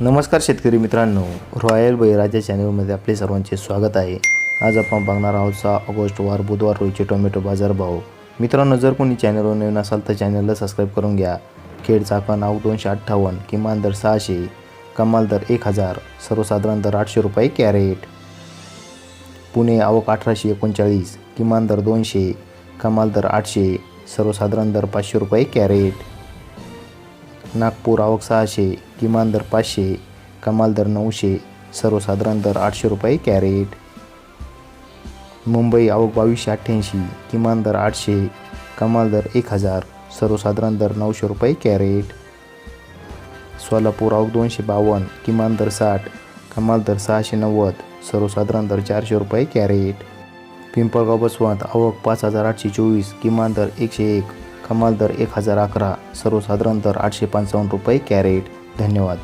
नमस्कार शेतकरी मित्रांनो रॉयल बळीराजा चॅनलमध्ये आपले सर्वांचे स्वागत आहे. आज आपण बघणार आहोत सहा ऑगस्ट वार बुधवार रोजचे टोमॅटो बाजारभाव मित्रांनो जर कोणी चॅनलवर नवीन असाल तर चॅनलला सबस्क्राईब करून घ्या. खेड चाकण नाव दोनशे अठ्ठावन्न किमान दर सहाशे कमाल दर एक हजार सर्वसाधारण दर आठशे रुपये कॅरेट. पुणे आवक अठराशे एकोणचाळीस किमान दर दोनशे कमाल दर आठशे सर्वसाधारण दर पाचशे रुपये कॅरेट. नागपूर आवक सहाशे किमान दर पाचशे कमाल दर नऊशे सर्वसाधारण दर आठशे रुपये कॅरेट. मुंबई आवक बावीसशे अठ्ठ्याऐंशी किमान दर आठशे कमाल दर एक हजार सर्वसाधारण दर नऊशे रुपये कॅरेट. सोलापूर आवक दोनशे बावन्न किमान दर साठ कमाल दर सहाशे नव्वद सर्वसाधारण दर चारशे रुपये कॅरेट. पिंपळगाव बसवंत आवक पाच हजार आठशे चोवीस किमान दर एकशे एक कमाल दर एक हजार अकरा सर्वसाधारण दर आठशे पंचावन्न रुपये कॅरेट. धन्यवाद.